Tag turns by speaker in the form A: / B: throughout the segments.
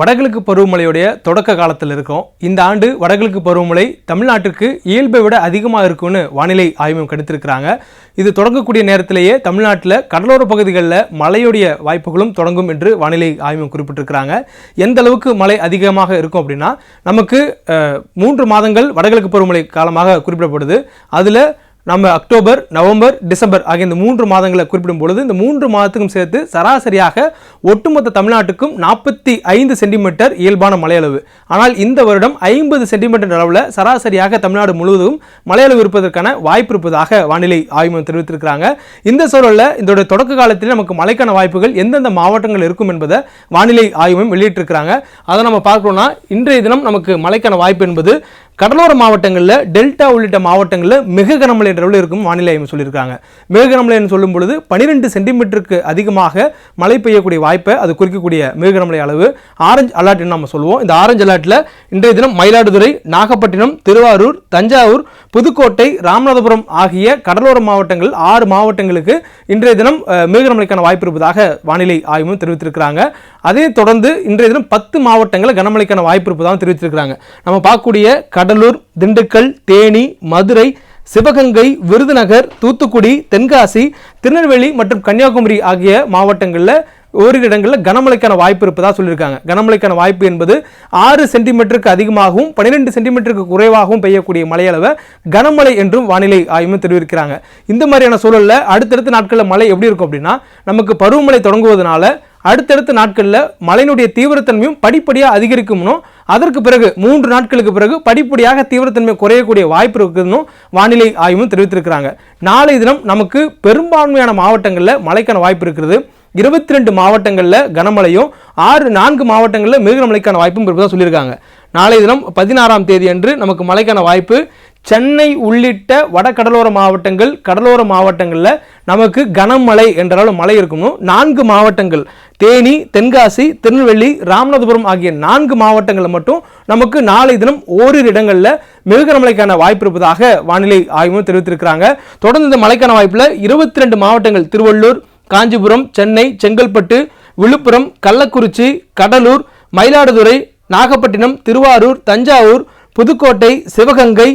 A: வடகிழக்கு பருவமழையுடைய தொடக்க காலத்தில் இருக்கும் இந்த ஆண்டு வடகிழக்கு பருவமழை தமிழ்நாட்டிற்கு இயல்பை விட அதிகமாக இருக்கும்னு வானிலை ஆய்வம் கணித்திருக்கிறாங்க இது தொடங்கக்கூடிய நேரத்திலேயே தமிழ்நாட்டில் கடலோர பகுதிகளில் மழையுடைய வாய்ப்புகளும் தொடங்கும் என்று வானிலை ஆய்வம் குறிப்பிட்டிருக்கிறாங்க எந்த அளவுக்கு மழை அதிகமாக இருக்கும் அப்படின்னா நமக்கு மூன்று மாதங்கள் வடகிழக்கு பருவமழை காலமாக குறிப்பிடப்படுது அதில் நம்ம அக்டோபர் நவம்பர் டிசம்பர் ஆகிய இந்த மூன்று மாதங்களை குறிப்பிடும் பொழுது இந்த மூன்று மாதத்துக்கும் சேர்த்து சராசரியாக ஒட்டுமொத்த தமிழ்நாட்டுக்கும் நாற்பத்தி ஐந்து சென்டிமீட்டர் இயல்பான மலையளவு ஆனால் இந்த வருடம் ஐம்பது சென்டிமீட்டர் அளவில் சராசரியாக தமிழ்நாடு முழுவதும் மலையளவு இருப்பதற்கான வாய்ப்பு இருப்பதாக வானிலை ஆய்வு மையம் தெரிவித்திருக்கிறாங்க இந்த சூழலில் இதோட தொடக்க காலத்தில் நமக்கு மழைக்கான வாய்ப்புகள் எந்தெந்த மாவட்டங்கள் இருக்கும் என்பதை வானிலை ஆய்வு மையம் வெளியிட்டிருக்கிறாங்க அதை நம்ம பார்க்கணும்னா இன்றைய தினம் நமக்கு மழைக்கான வாய்ப்பு என்பது கடலோர மாவட்டங்களில் டெல்டா உள்ளிட்ட மாவட்டங்களில் மிக கனமழை அளவில் இருக்கும் வானிலை ஆய்வு சொல்லியிருக்காங்க மிக கனமழைன்னு சொல்லும் பொழுது பனிரெண்டு சென்டிமீட்டருக்கு அதிகமாக மழை பெய்யக்கூடிய வாய்ப்பை அது குறிக்கக்கூடிய மிக கனமழை அளவு ஆரஞ்சு அலர்ட்னு நம்ம சொல்லுவோம் இந்த ஆரஞ்சு அலர்ட்டில் இன்றைய தினம் மயிலாடுதுறை நாகப்பட்டினம் திருவாரூர் தஞ்சாவூர் புதுக்கோட்டை ராமநாதபுரம் ஆகிய கடலோர மாவட்டங்கள் ஆறு மாவட்டங்களுக்கு இன்றைய தினம் மிக கனமழைக்கான வாய்ப்பு இருப்பதாக வானிலை ஆய்வும் தெரிவித்திருக்கிறாங்க அதே தொடர்ந்து இன்றைய தினம் பத்து மாவட்டங்களில் கனமழைக்கான வாய்ப்பு இருப்பதாக தெரிவித்திருக்கிறாங்க நம்ம பார்க்கக்கூடிய கடலூர் திண்டுக்கல் தேனி மதுரை சிவகங்கை விருதுநகர் தூத்துக்குடி தென்காசி திருநெல்வேலி மற்றும் கன்னியாகுமரி ஆகிய மாவட்டங்களில் ஓரிரு இடங்களில் கனமழைக்கான வாய்ப்பு இருப்பதாக சொல்லியிருக்காங்க கனமழைக்கான வாய்ப்பு என்பது ஆறு சென்டிமீட்டருக்கு அதிகமாகவும் பன்னிரெண்டு சென்டிமீட்டருக்கு குறைவாகவும் பெய்யக்கூடிய மழையளவை கனமழை என்றும் வானிலை ஆய்வு தெரிவிக்கிறாங்க இந்த மாதிரியான சூழலில் அடுத்தடுத்த நாட்களில் மழை எப்படி இருக்கும் அப்படின்னா நமக்கு பருவமழை தொடங்குவதனால அடுத்தடுத்த நாட்களில் மழையினுடைய தீவிரத்தன்மையும் படிப்படியாக அதிகரிக்கும்னோ அதற்கு பிறகு மூன்று நாட்களுக்கு பிறகு படிப்படியாக தீவிரத்தன்மை குறையக்கூடிய வாய்ப்பு இருக்குதுன்னு வானிலை ஆய்வும் தெரிவித்திருக்கிறாங்க நாளை தினம் நமக்கு பெரும்பான்மையான மாவட்டங்களில் மழைக்கான வாய்ப்பு இருக்கிறது இருபத்தி ரெண்டு மாவட்டங்களில் கனமழையும் ஆறு நான்கு மாவட்டங்களில் மழைக்கான வாய்ப்பும் இருப்பதாக சொல்லியிருக்காங்க நாளை தினம் பதினாறாம் தேதி அன்று நமக்கு மழைக்கான வாய்ப்பு சென்னை உள்ளிட்ட வடகடலோர மாவட்டங்கள் கடலோர மாவட்டங்களில் நமக்கு கனமழை என்றாலும் மழை இருக்கணும் நான்கு மாவட்டங்கள் தேனி தென்காசி திருநெல்வேலி ராமநாதபுரம் ஆகிய நான்கு மாவட்டங்களில் மட்டும் நமக்கு நாளை தினம் ஓரிரு இடங்களில் மிக கனமழைக்கான வாய்ப்பு இருப்பதாக வானிலை ஆய்வு தெரிவித்திருக்கிறாங்க தொடர்ந்து இந்த மழைக்கான வாய்ப்பில் இருபத்தி ரெண்டு மாவட்டங்கள் திருவள்ளூர் காஞ்சிபுரம் சென்னை செங்கல்பட்டு விழுப்புரம் கள்ளக்குறிச்சி கடலூர் மயிலாடுதுறை நாகப்பட்டினம் திருவாரூர் தஞ்சாவூர் புதுக்கோட்டை சிவகங்கை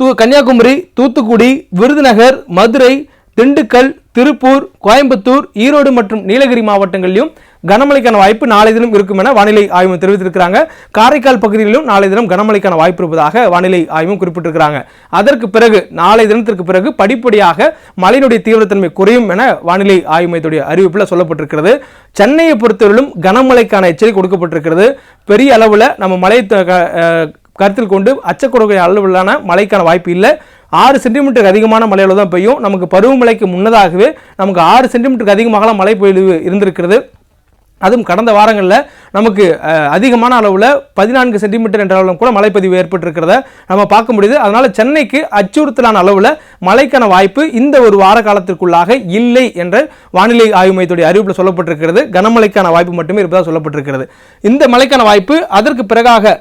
A: தூ கன்னியாகுமரி தூத்துக்குடி விருதுநகர் மதுரை திண்டுக்கல் திருப்பூர் கோயம்புத்தூர் ஈரோடு மற்றும் நீலகிரி மாவட்டங்களிலும் கனமழைக்கான வாய்ப்பு நாளை தினம் இருக்கும் என வானிலை ஆய்வு தெரிவித்திருக்கிறாங்க காரைக்கால் பகுதிகளிலும் நாளை தினம் கனமழைக்கான வாய்ப்பு இருப்பதாக வானிலை ஆய்வு குறிப்பிட்டிருக்கிறாங்க அதற்கு பிறகு நாளை தினத்திற்கு பிறகு படிப்படியாக மழையினுடைய தீவிரத்தன்மை குறையும் என வானிலை ஆய்வு மையத்துடைய அறிவிப்பில் சொல்லப்பட்டிருக்கிறது சென்னையை பொறுத்தவரையிலும் கனமழைக்கான எச்சரிக்கை கொடுக்கப்பட்டிருக்கிறது பெரிய அளவில் நம்ம மழை கருத்தில் கொண்டு அச்சக்கூடக்கூடிய அளவிலான மழைக்கான வாய்ப்பு இல்லை ஆறு சென்டிமீட்டருக்கு அதிகமான மழையில் தான் பெய்யும் நமக்கு பருவமழைக்கு முன்னதாகவே நமக்கு ஆறு சென்டிமீட்டருக்கு அதிகமாகலாம் மழை பொழிவு இருந்திருக்கிறது அதுவும் கடந்த வாரங்களில் நமக்கு அதிகமான அளவில் பதினான்கு சென்டிமீட்டர் என்ற அளவில் கூட மழைப்பதிவு ஏற்பட்டிருக்கிறத நம்ம பார்க்க முடியுது அதனால் சென்னைக்கு அச்சுறுத்தலான அளவில் மழைக்கான வாய்ப்பு இந்த ஒரு வார காலத்திற்குள்ளாக இல்லை என்ற வானிலை ஆய்வு மையத்துடைய அறிவிப்பில் சொல்லப்பட்டிருக்கிறது கனமழைக்கான வாய்ப்பு மட்டுமே இருப்பதாக சொல்லப்பட்டிருக்கிறது இந்த மழைக்கான வாய்ப்பு அதற்கு பிறகாக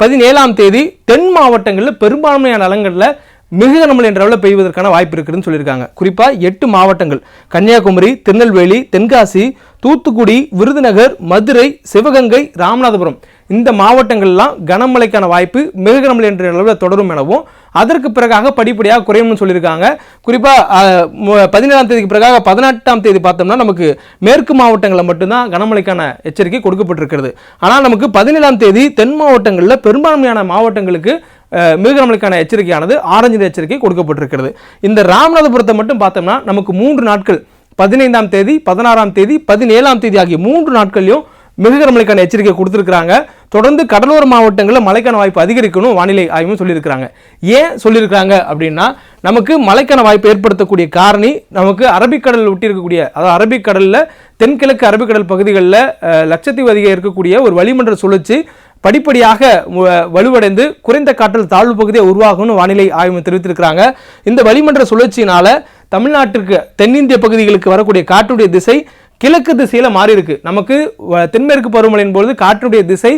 A: பதினேழாம் தேதி தென் மாவட்டங்களில் பெரும்பான்மையான நலங்களில் மிகுந்த என்ற அளவில் பெய்வதற்கான வாய்ப்பு இருக்குதுன்னு சொல்லியிருக்காங்க குறிப்பாக எட்டு மாவட்டங்கள் கன்னியாகுமரி திருநெல்வேலி தென்காசி தூத்துக்குடி விருதுநகர் மதுரை சிவகங்கை ராமநாதபுரம் இந்த மாவட்டங்கள்லாம் கனமழைக்கான வாய்ப்பு மிகுகனமழை என்ற அளவில் தொடரும் எனவும் அதற்கு பிறகாக படிப்படியாக குறையும் சொல்லியிருக்காங்க குறிப்பாக பதினேழாம் தேதிக்கு பிறகாக பதினெட்டாம் தேதி பார்த்தோம்னா நமக்கு மேற்கு மாவட்டங்களில் மட்டும்தான் கனமழைக்கான எச்சரிக்கை கொடுக்கப்பட்டிருக்கிறது ஆனால் நமக்கு பதினேழாம் தேதி தென் மாவட்டங்களில் பெரும்பான்மையான மாவட்டங்களுக்கு மிருகநமலுக்கான எச்சரிக்கையானது ஆரஞ்சு எச்சரிக்கை கொடுக்கப்பட்டிருக்கிறது இந்த ராமநாதபுரத்தை மட்டும் பார்த்தோம்னா நமக்கு மூன்று நாட்கள் பதினைந்தாம் தேதி பதினாறாம் தேதி பதினேழாம் தேதி ஆகிய மூன்று நாட்கள்லையும் மிகுகர மலைக்கான எச்சரிக்கை கொடுத்துருக்குறாங்க தொடர்ந்து கடலோர மாவட்டங்களில் மழைக்கான வாய்ப்பு அதிகரிக்கணும் வானிலை ஆய்வும் சொல்லியிருக்கிறாங்க ஏன் சொல்லியிருக்கிறாங்க அப்படின்னா நமக்கு மழைக்கான வாய்ப்பு ஏற்படுத்தக்கூடிய காரணி நமக்கு அரபிக்கடல் ஒட்டி இருக்கக்கூடிய அதாவது அரபிக்கடலில் தென்கிழக்கு அரபிக்கடல் பகுதிகளில் லட்சத்தீவு அதிகம் இருக்கக்கூடிய ஒரு வளிமன்ற சுழற்சி படிப்படியாக வலுவடைந்து குறைந்த காற்றல் தாழ்வு பகுதியை உருவாகும்னு வானிலை ஆய்வு தெரிவித்திருக்கிறாங்க இந்த வளிமன்ற சுழற்சியினால் தமிழ்நாட்டிற்கு தென்னிந்திய பகுதிகளுக்கு வரக்கூடிய காற்றுடைய திசை கிழக்கு திசையில் மாறி இருக்கு நமக்கு தென்மேற்கு பருவமழையின் பொழுது காற்றுடைய திசை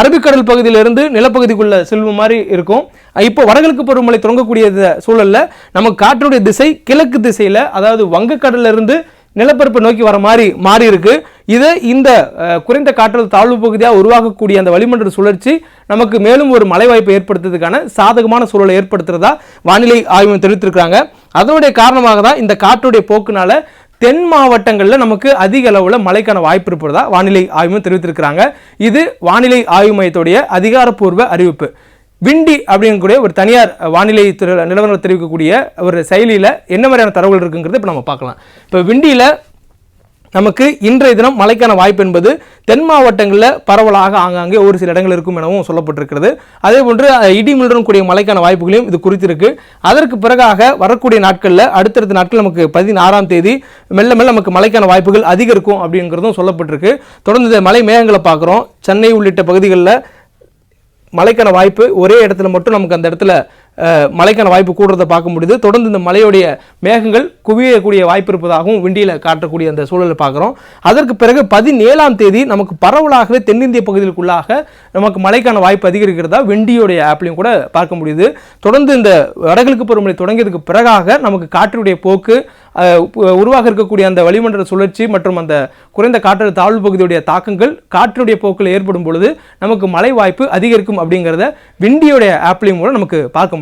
A: அரபிக்கடல் பகுதியிலிருந்து நிலப்பகுதிக்குள்ள செல்வம் மாதிரி இருக்கும் இப்போ வடகிழக்கு பருவமழை தொடங்கக்கூடிய சூழலில் நமக்கு காற்றுடைய திசை கிழக்கு திசையில் அதாவது வங்கக்கடல்ல இருந்து நிலப்பரப்பு நோக்கி வர மாதிரி மாறி இருக்கு இது இந்த குறைந்த காற்றல் தாழ்வு பகுதியாக உருவாகக்கூடிய அந்த வளிமண்டல சுழற்சி நமக்கு மேலும் ஒரு மழை வாய்ப்பை ஏற்படுத்துறதுக்கான சாதகமான சூழலை ஏற்படுத்துறதா வானிலை ஆய்வு தெரிவித்திருக்கிறாங்க அதனுடைய காரணமாக தான் இந்த காற்றுடைய போக்குனால தென் மாவட்டங்களில் நமக்கு அதிக அளவில் மழைக்கான வாய்ப்பு இருப்பதா வானிலை ஆய்வு தெரிவித்திருக்கிறாங்க இது வானிலை ஆய்வு மையத்துடைய அதிகாரப்பூர்வ அறிவிப்பு விண்டி அப்படிங்கக்கூடிய ஒரு தனியார் வானிலை துறை நிலவரங்கள் தெரிவிக்கக்கூடிய ஒரு செயலியில் என்ன மாதிரியான தரவுகள் இருக்குங்கிறது இப்போ நம்ம பார்க்கலாம் இப்போ விண்டியில் நமக்கு இன்றைய தினம் மழைக்கான வாய்ப்பு என்பது தென் மாவட்டங்களில் பரவலாக ஆங்காங்கே ஒரு சில இடங்கள் இருக்கும் எனவும் சொல்லப்பட்டிருக்கிறது அதே போன்று இடிமுடன் கூடிய மழைக்கான வாய்ப்புகளையும் இது குறித்திருக்கு அதற்கு பிறகாக வரக்கூடிய நாட்களில் அடுத்தடுத்த நாட்கள் நமக்கு பதினாறாம் தேதி மெல்ல மெல்ல நமக்கு மழைக்கான வாய்ப்புகள் அதிகரிக்கும் அப்படிங்கிறதும் சொல்லப்பட்டிருக்கு தொடர்ந்து மலை மேகங்களை பார்க்குறோம் சென்னை உள்ளிட்ட பகுதிகளில் மழைக்கான வாய்ப்பு ஒரே இடத்துல மட்டும் நமக்கு அந்த இடத்துல மழைக்கான வாய்ப்பு கூடுறதை பார்க்க முடியுது தொடர்ந்து இந்த மலையுடைய மேகங்கள் குவியக்கூடிய வாய்ப்பு இருப்பதாகவும் விண்டியில் காட்டக்கூடிய அந்த சூழலை பார்க்குறோம் அதற்கு பிறகு பதினேழாம் தேதி நமக்கு பரவலாகவே தென்னிந்திய பகுதிகளுக்குள்ளாக நமக்கு மழைக்கான வாய்ப்பு அதிகரிக்கிறதா விண்டியோடைய ஆப்லையும் கூட பார்க்க முடியுது தொடர்ந்து இந்த வடகிழக்கு பருவமழை தொடங்கியதுக்கு பிறகாக நமக்கு காற்றுடைய போக்கு உருவாக இருக்கக்கூடிய அந்த வளிமண்டல சுழற்சி மற்றும் அந்த குறைந்த காற்று தாழ்வு பகுதியுடைய தாக்கங்கள் காற்றுடைய போக்கில் ஏற்படும் பொழுது நமக்கு மழை வாய்ப்பு அதிகரிக்கும் அப்படிங்கிறத விண்டியோடைய ஆப்லையும் கூட நமக்கு பார்க்க முடியும்